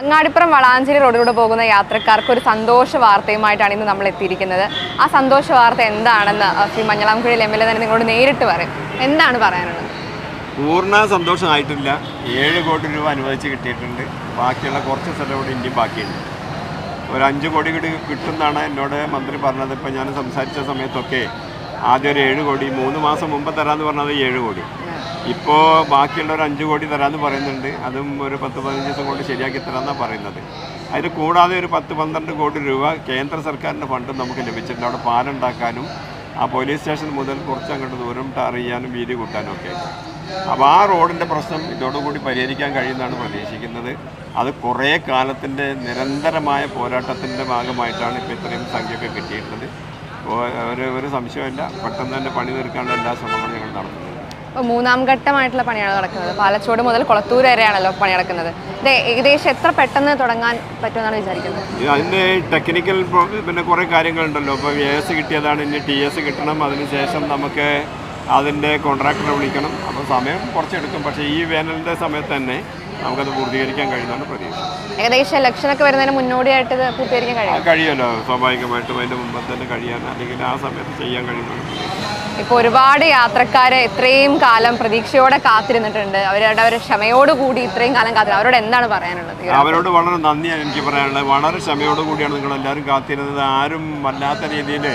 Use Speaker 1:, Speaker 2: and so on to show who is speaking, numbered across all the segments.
Speaker 1: അങ്ങാടിപ്പുറം വളാഞ്ചേരി റോഡിലൂടെ പോകുന്ന യാത്രക്കാർക്ക് ഒരു സന്തോഷ വാർത്തയുമായിട്ടാണ് ഇന്ന് നമ്മൾ എത്തിയിരിക്കുന്നത്. ആ സന്തോഷ വാർത്ത എന്താണെന്ന് ശ്രീ മഞ്ഞളാംകുഴിയിൽ എം എൽ എ തന്നെ നിങ്ങളോട് നേരിട്ട് പറയും. എന്താണ് പറയാനുള്ളത്?
Speaker 2: പൂർണ സന്തോഷമായിട്ടില്ല ഏഴ് കോടി രൂപ അനുവദിച്ച് കിട്ടിയിട്ടുണ്ട്. ബാക്കിയുള്ള കുറച്ച് സ്ഥലം കൂടി ഇനിയും ബാക്കിയുണ്ട്. ഒരു അഞ്ച് കോടി കൂടി കിട്ടുമെന്നാണ് എന്നോട് മന്ത്രി പറഞ്ഞത്. ഇപ്പം ഞാൻ സംസാരിച്ച സമയത്തൊക്കെ ആദ്യം ഒരു ഏഴ് കോടി മൂന്ന് മാസം മുമ്പ് തരാമെന്ന് പറഞ്ഞത് ഏഴ് കോടി. ഇപ്പോൾ ബാക്കിയുള്ള ഒരു അഞ്ച് കോടി തരാമെന്ന് പറയുന്നുണ്ട്. അതും ഒരു പത്ത് പതിനഞ്ച് ദിവസം കൊണ്ട് ശരിയാക്കി തരാമെന്നാണ് പറയുന്നത്. അതിൽ കൂടാതെ ഒരു പത്ത് പന്ത്രണ്ട് കോടി രൂപ കേന്ദ്ര സർക്കാരിന്റെ ഫണ്ടും നമുക്ക് ലഭിച്ചിട്ടുണ്ട്. അവിടെ പാലുണ്ടാക്കാനും ആ പോലീസ് സ്റ്റേഷൻ മുതൽ കുറച്ച് അങ്ങോട്ട് ദൂരം ടാർ ചെയ്യാനും വീതി കൂട്ടാനും ഒക്കെ അപ്പോൾ ആ റോഡിന്റെ പ്രശ്നം ഇതോടുകൂടി പരിഹരിക്കാൻ കഴിയുമെന്നാണ് പ്രതീക്ഷിക്കുന്നത്. അത് കുറേ കാലത്തിന്റെ നിരന്തരമായ പോരാട്ടത്തിന്റെ ഭാഗമായിട്ടാണ് ഇപ്പോൾ ഇത്രയും സംഖ്യയൊക്കെ കിട്ടിയിട്ടുള്ളത്. ഒരു ഒരു സംശയമില്ല പെട്ടെന്ന് തന്നെ പണി തീർക്കാനുള്ള എല്ലാ ശ്രമങ്ങളും ഞങ്ങൾ നടത്തുന്നുണ്ട്.
Speaker 1: ഇപ്പോൾ മൂന്നാം ഘട്ടമായിട്ടുള്ള പണിയാണ് നടക്കുന്നത്. പാലച്ചോട് മുതൽ കുളത്തൂർ വരെയാണല്ലോ പണി നടക്കുന്നത് ഇത് ഏകദേശം എത്ര പെട്ടെന്ന് തുടങ്ങാൻ പറ്റുമെന്നാണ് വിചാരിക്കുന്നത്?
Speaker 2: അതിന്റെ ടെക്നിക്കൽ പിന്നെ കുറേ കാര്യങ്ങളുണ്ടല്ലോ. ഇപ്പോൾ എ എസ് കിട്ടിയതാണ് ഇനി ടി എസ് കിട്ടണം. അതിനുശേഷം നമുക്ക് അതിന്റെ കോൺട്രാക്ടറെ വിളിക്കണം. അപ്പോൾ സമയം കുറച്ചെടുക്കും. പക്ഷേ ഈ വേനലിന്റെ സമയത്ത് തന്നെ നമുക്കത് പൂർത്തീകരിക്കാൻ കഴിയുന്നതാണ് പ്രതീക്ഷ.
Speaker 1: ഏകദേശം ഇലക്ഷനൊക്കെ വരുന്നതിന് മുന്നോടിയായിട്ട് ഇത് പൂർത്തീകരിക്കാൻ കഴിയും
Speaker 2: കഴിയുമല്ലോ. സ്വാഭാവികമായിട്ടും അതിന്റെ മുമ്പ് തന്നെ കഴിയാൻ അല്ലെങ്കിൽ ആ സമയത്ത് ചെയ്യാൻ കഴിയുന്നതാണ്
Speaker 1: ഇപ്പോൾ ഒരുപാട് യാത്രക്കാരെ ഇത്രയും കാലം പ്രതീക്ഷയോടെ കാത്തിരുന്നിട്ടുണ്ട്. അവരുടെ ഒരു ക്ഷമയോടുകൂടി ഇത്രയും കാലം കാത്തിരുന്നു. അവരോട് എന്താണ് പറയാനുള്ളത്?
Speaker 2: അവരോട് വളരെ നന്ദിയാണ് എനിക്ക് പറയാനുള്ളത്. വളരെ ക്ഷമയോട് കൂടിയാണ് നിങ്ങൾ എല്ലാവരും കാത്തിരുന്നത്. ആരും വല്ലാത്ത രീതിയിൽ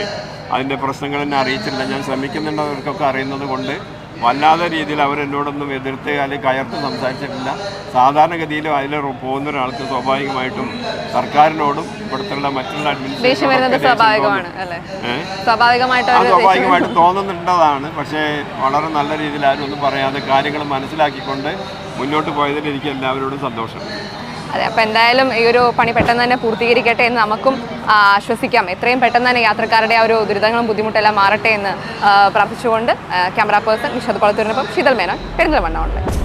Speaker 2: അതിന്റെ പ്രശ്നങ്ങൾ എന്നെ അറിയിച്ചില്ല ഞാൻ ശ്രമിക്കുന്നുണ്ട്. അവർക്കൊക്കെ അറിയുന്നത് കൊണ്ട്. വല്ലാത്ത രീതിയിൽ അവരെന്നോടൊന്നും എതിർത്ത് അല്ലെങ്കിൽ കയർത്ത് സംസാരിച്ചിട്ടില്ല. സാധാരണഗതിയിൽ അതിൽ പോകുന്ന ഒരാൾക്ക് സ്വാഭാവികമായിട്ടും സർക്കാരിനോടും ഇവിടുത്തെ മറ്റുള്ള
Speaker 1: സ്വാഭാവികമായിട്ട്
Speaker 2: തോന്നുന്നുണ്ടതാണ്. പക്ഷേ വളരെ നല്ല രീതിയിൽ ആരും ഒന്നും പറയാതെ കാര്യങ്ങൾ മനസ്സിലാക്കിക്കൊണ്ട് മുന്നോട്ട് പോയതിൽ എനിക്ക് എല്ലാവരോടും സന്തോഷം.
Speaker 1: അതെ അപ്പോൾ എന്തായാലും ഈ ഒരു പണി പെട്ടെന്ന് തന്നെ പൂർത്തീകരിക്കട്ടെ എന്ന് നമുക്കും ആശ്വസിക്കാം. എത്രയും പെട്ടെന്ന് തന്നെ യാത്രക്കാരുടെ ആ ഒരു ദുരിതങ്ങളും ബുദ്ധിമുട്ടെല്ലാം മാറട്ടെ എന്ന് പ്രാർത്ഥിച്ചുകൊണ്ട് ക്യാമറ പേഴ്സൺ വിശദ കുളത്തൂരിനൊപ്പം ശീതൽ മേനോൻ പെരിന്തൽമണ്ണ ഉണ്ട്